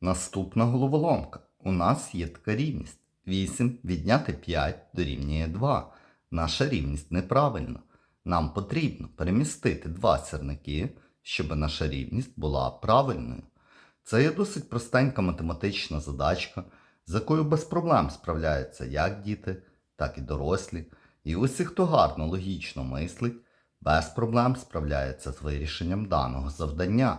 Наступна головоломка. У нас є така рівність. 8 відняти 5 дорівнює 2. Наша рівність неправильна. Нам потрібно перемістити два сірники, щоб наша рівність була правильною. Це є досить простенька математична задачка, з якою без проблем справляються як діти, так і дорослі. І усі, хто гарно логічно мислить, без проблем справляється з вирішенням даного завдання.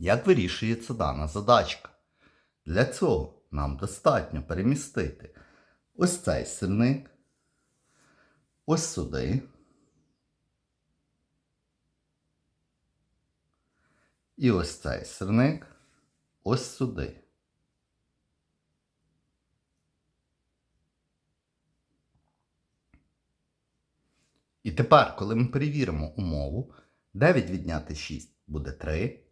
Як вирішується дана задачка? Для цього нам достатньо перемістити ось цей сирник, ось сюди. І ось цей сирник ось сюди. І тепер, коли ми перевіримо умову, 9 відняти 6 буде 3,